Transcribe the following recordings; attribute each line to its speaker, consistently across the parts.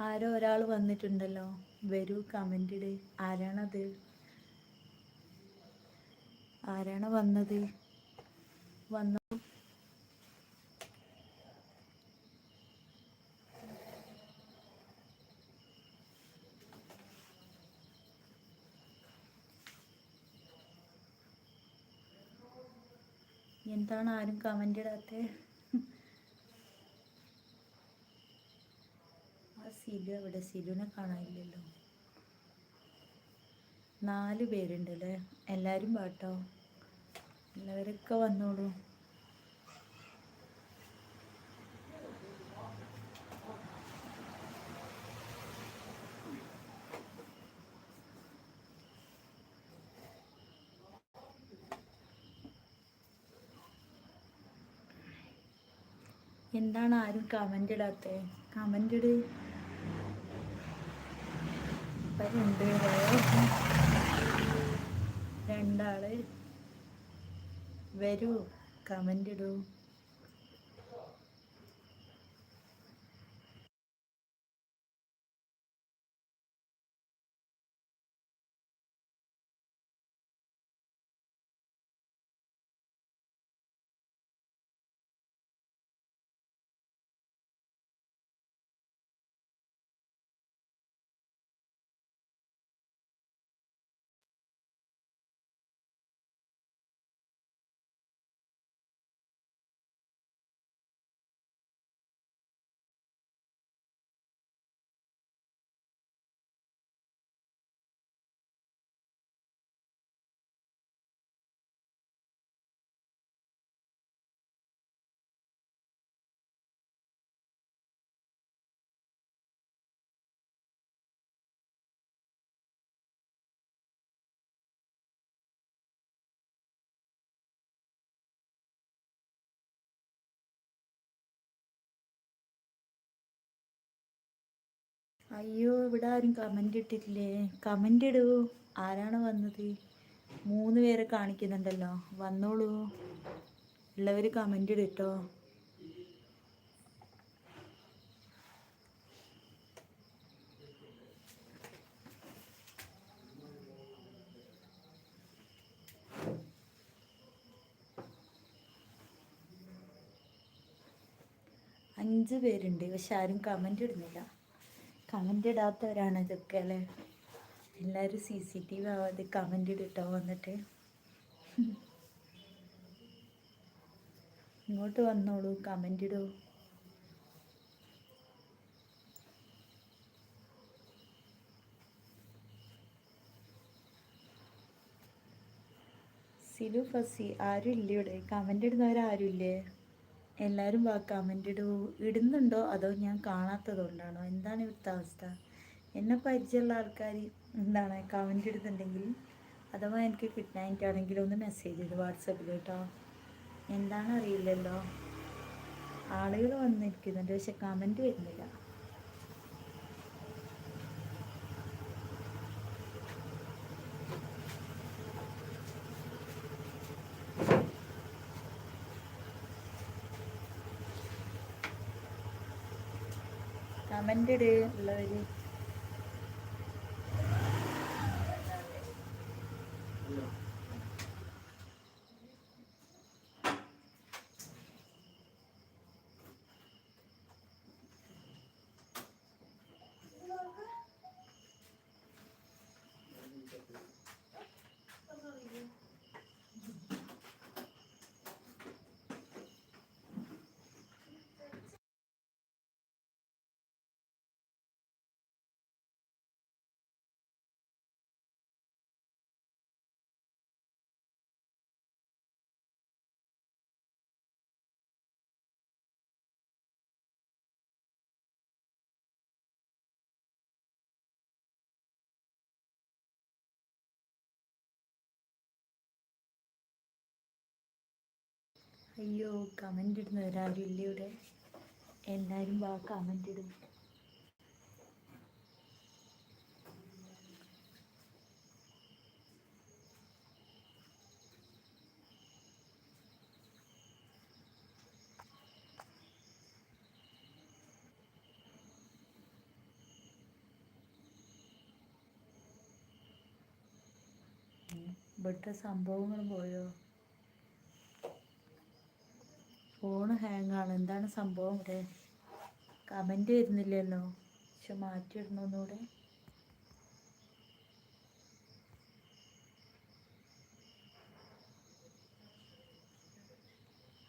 Speaker 1: ആരോ ഒരാൾ വന്നിട്ടുണ്ടല്ലോ. വരൂ കമന്റ് ഇട്. ആരാണത്? ആരാണ് വന്നത്? വന്നു? എന്താണ് ആരും കമന്റ് ഇടാത്തത് സിലു അവിടെ സിലുവിനെ കാണാനില്ലല്ലോ. നാല് പേരുണ്ട് അല്ലേ എല്ലാവരും പാട്ടോ എല്ലാവരൊക്കെ വന്നോളൂ. എന്താണ് ആരും കമന്റ് ഇടാത്തത് കമന്റ് ഇട്. രണ്ട് രണ്ടാൾ വരൂ. കമന്റ് ഇടൂ. അയ്യോ ഇവിടെ ആരും കമന്റ് ഇട്ടിട്ടില്ലേ? കമന്റ് ഇടൂ. ആരാണ് വന്നത്? മൂന്ന് പേരെ കാണിക്കുന്നുണ്ടല്ലോ. വന്നോളൂ. ഉള്ളവർ കമന്റ് ഇടട്ടോ അഞ്ച് പേരുണ്ട് പക്ഷെ ആരും കമന്റ് ഇടുന്നില്ല. കമന്റ് ഇടാത്തവരാണ് ഇതൊക്കെ അല്ലേ? എല്ലാവരും സി സി ടി വി ആവാതെ കമന്റ് ഇട്ടോ വന്നിട്ട്. ഇങ്ങോട്ട് വന്നോളൂ കമന്റ് ഇടൂ. സിലു ഫസി ആരും ഇല്ല ഇവിടെ? കമന്റ് ഇടുന്നവരാരും ഇല്ലേ എല്ലാവരും കമന്റ് ഇടൂ. ഇടുന്നുണ്ടോ? അതോ ഞാൻ കാണാത്തത് കൊണ്ടാണോ എന്താണ് ഇവിടുത്തെ അവസ്ഥ? എന്നെ പരിചയമുള്ള ആൾക്കാർ എന്താണ് കമന്റ് ഇടുന്നുണ്ടെങ്കിൽ? അഥവാ എനിക്ക് കിട്ടാനായിട്ടാണെങ്കിൽ ഒന്ന് മെസ്സേജ് ചെയ്ത് വാട്സപ്പിൽ കേട്ടോ എന്താണ് അറിയില്ലല്ലോ. ആളുകൾ വന്നിരിക്കുന്നുണ്ട്. പക്ഷെ കമന്റ് വരുന്നില്ല. കമന്റ് ഇട്. ഉള്ളവർ അയ്യോ കമന്റ് ഇടുന്നവരാരും ഇല്ല ഇവിടെ? എല്ലാവരും വാ കമന്റ് ഇടും. ഇവിടുത്തെ സംഭവങ്ങൾ പോയോ? ഫോണ് ഹാങ് ആണ്. എന്താണ് സംഭവം ഇവിടെ? കമന്റ് വരുന്നില്ലല്ലോ. പക്ഷെ മാറ്റിയിടണം ഒന്നുകൂടെ?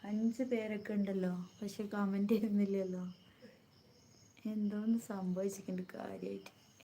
Speaker 1: അഞ്ച് പേരൊക്കെ ഉണ്ടല്ലോ പക്ഷെ കമന്റ് വരുന്നില്ലല്ലോ. എന്തോന്ന് സംഭവിച്ചിട്ടുണ്ട് കാര്യമായിട്ട്